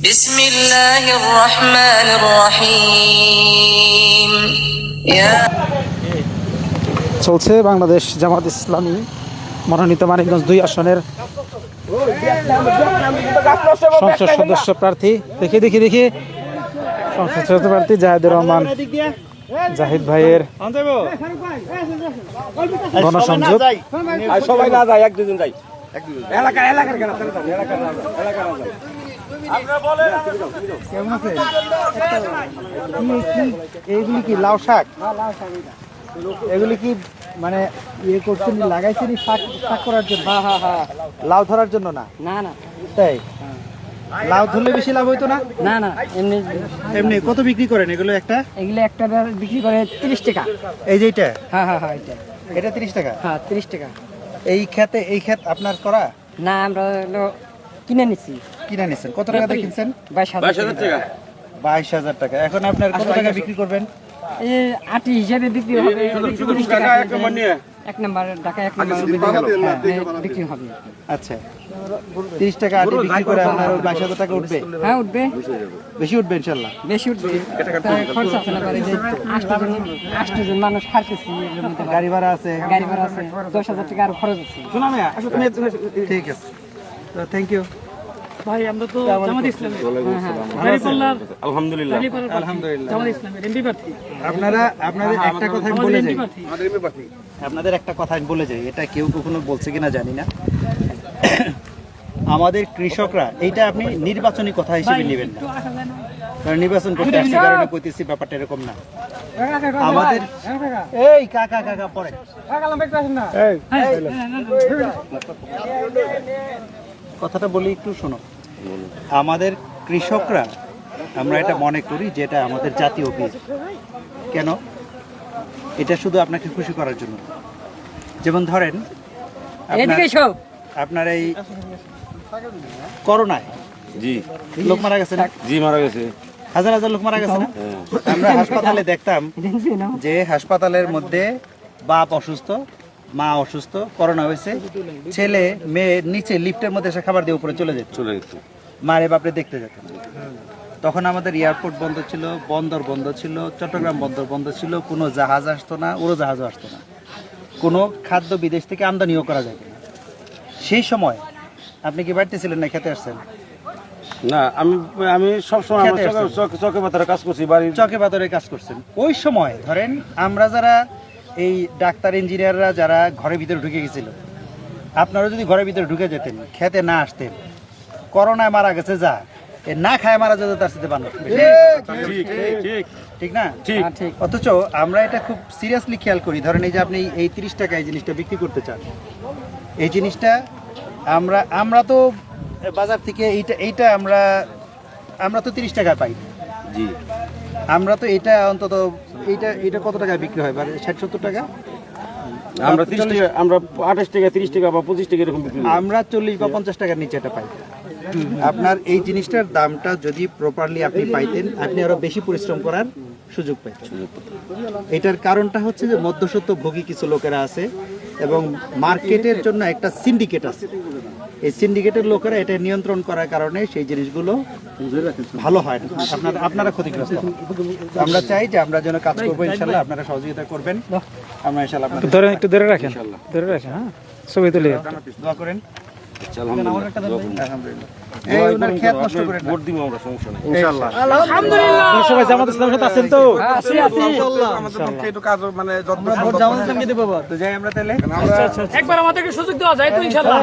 بسم الله الرحمن الرحيم يا চলছে বাংলাদেশ জামাত ইসলামী মনোনীত মানিকগঞ্জ দুই আসনের সংসদ সদস্য প্রার্থী দেখি দেখি দেখি সংসদ সদস্য প্রার্থী জাহেদুর রহমান জাহিদ ভাইয়ের গণসংযোগ আর সবাই না যায় এক দুজন যাই এলাকার এলাকার কেন এলাকার না যায়, এলাকার না যায়। এইগুলি কি লাউ শাক? এগুলি কি মানে ইয়ে করছেন লাগাইছেন শাক শাক করার জন্য? হ্যাঁ হ্যাঁ হ্যাঁ। লাউ ধরার জন্য না? না না। তাই? লাউ ধরলে বেশি লাভ হইতো না? না না এমনি এমনি কত বিক্রি করেন এগুলো একটা? এগুলো একটা বিক্রি করে তিরিশ টাকা। এই যে এটা হ্যাঁ হ্যাঁ হ্যাঁ এটা এটা তিরিশ টাকা? হ্যাঁ তিরিশ টাকা। এই খেতে এই ক্ষেত আপনার করা? না আমরা কিনে নিছি। কিনা নিছেন? কত টাকা দিয়ে কিনছেন? বাইশ হাজার টাকা। বাইশ হাজার টাকা। এখন আপনার কত টাকা বিক্রি করবেন? এই আটি হিসাবে বিক্রি হবে। এক নম্বর ঢাকা এক নম্বর বিক্রি হবে। আচ্ছা। তিরিশ টাকা আটি বিক্রি করে আপনার বাইশ হাজার টাকা উঠবে? হ্যাঁ উঠবে। বেশি উঠবে ইনশাল্লাহ? বেশি উঠবে। খরচ আছে? না আটটা জন মানুষ খাইতেছি গাড়ি ভাড়া আছে। গাড়ি ভাড়া আছে দশ হাজার টাকা আর খরচ আছে। ঠিক আছে। তো থ্যাংক ইউ ভাই আমরা তো জামাত ইসলামী আলহামদুলিল্লাহ আলহামদুলিল্লাহ জামাত ইসলামের এমপি প্রার্থী আপনারা আপনাদের একটা কথা আমি বলে যাই আপনাদের একটা কথা আমি বলে যাই এটা কেউ কখনো বলছে কিনা জানি না আমাদের কৃষকরা এইটা আপনি নির্বাচনী কথা হিসেবে নেবেন না কারণ নির্বাচন করতে আসছে কারণে কইতেছি ব্যাপারটা এরকম না আমাদের এই কাকা কাকা পরে কথাটা বলি একটু শোনো। আমাদের কৃষকরা আমরা এটা মনে করি যে এটা আমাদের জাতীয় বীজ। কেন? এটা শুধু আপনাকে খুশি করার জন্য। যেমন ধরেন আপনার- এদিকে সব আপনার এই করোনায় জি। লোক মারা গেছে জি মারা গেছে। হাজার হাজার লোক মারা গেছে না? আমরা হাসপাতালে দেখতাম যে হাসপাতালের মধ্যে বাপ অসুস্থ মা অসুস্থ করোনা হয়েছে। ছেলে মেয়ে নিচে লিফটের মধ্যে এসে খাবার দিয়ে উপরে চলে যেত। চলে গেছে মারে বাপরে দেখতে যেত। তখন আমাদের এয়ারপোর্ট বন্ধ ছিল বন্দর বন্ধ ছিল চট্টগ্রাম বন্দর বন্ধ ছিল কোনো জাহাজ আসতো না উড়োজাহাজও আসতো না। কোনো খাদ্য বিদেশ থেকে আমদানিও করা যায় না। সেই সময় আপনি কি বাড়িতে ছিলেন না খেতে আসছেন? না আমি আমি সবসময়। চোখে- চোখে কাজ করছি বাড়ির চকে পাথরে কাজ করছেন। ওই সময় ধরেন আমরা যারা এই ডাক্তার ইঞ্জিনিয়াররা যারা ঘরের ভিতরে ঢুকে গেছিল আপনারা যদি ঘরের ভিতরে ঢুকে যেতেন খেতে না আসতেন করোনায় মারা গেছে যা এ না খায় মারা যেত তার সাথে বানো ঠিক ঠিক ঠিক না? ঠিক। হ্যাঁ, অথচ আমরা এটা খুব সিরিয়াসলি খেয়াল করি। ধরেন এই যে আপনি এই তিরিশ টাকা এই জিনিসটা বিক্রি করতে চান। এই জিনিসটা আমরা আমরা তো বাজার থেকে এইটা এইটা আমরা আমরা তো তিরিশ টাকা পাই। জি। আমরা তো এটা অন্তত এইটা এটা কত টাকা বিক্রি হয়? মানে ষাট সত্তর টাকা? আমরা তিরিশ টাকা আমরা আঠাশ টাকা তিরিশ টাকা বা পঁচিশ টাকা এরকম বিক্রি করি। আমরা চল্লিশ বা পঞ্চাশ টাকার নিচে এটা পাই। আপনার এই জিনিসটার দামটা যদি প্রপারলি আপনি পাইতেন আপনি আরও বেশি পরিশ্রম করার সুযোগ পাইতেন। এটার কারণটা হচ্ছে যে মধ্যসত্ত্ব ভোগী কিছু লোকেরা আছে এবং মার্কেটের জন্য একটা সিন্ডিকেট আছে। এই সিন্ডিকেটের লোকেরা এটা নিয়ন্ত্রণ করার কারণে সেই জিনিসগুলো ভালো হয় না। আপনারা আপনারা ক্ষতিগ্রস্ত আমরা চাই যে আমরা যেন কাজ করব ইনশাল্লাহ আপনারা সহযোগিতা করবেন। আমরা ইনশাল্লাহ ধরে একটু ধরে রাখেন। ধরে রাখেন হ্যাঁ? ছবি তুলে দোয়া করেন। আলহামদুলিল্লাহ। আলহামদুলিল্লাহ। এই ওনার ক্ষেত নষ্ট আপনি করেন না। ভোট দিব আমরা সমস্যা নেই। সবাই জামাত ইসলামের সাথে আছেন তো? আছি আছি। তো যাই আমরা তাহলে। একবার আমাদেরকে সুযোগ দেওয়া যায় তো ইনশাল্লাহ।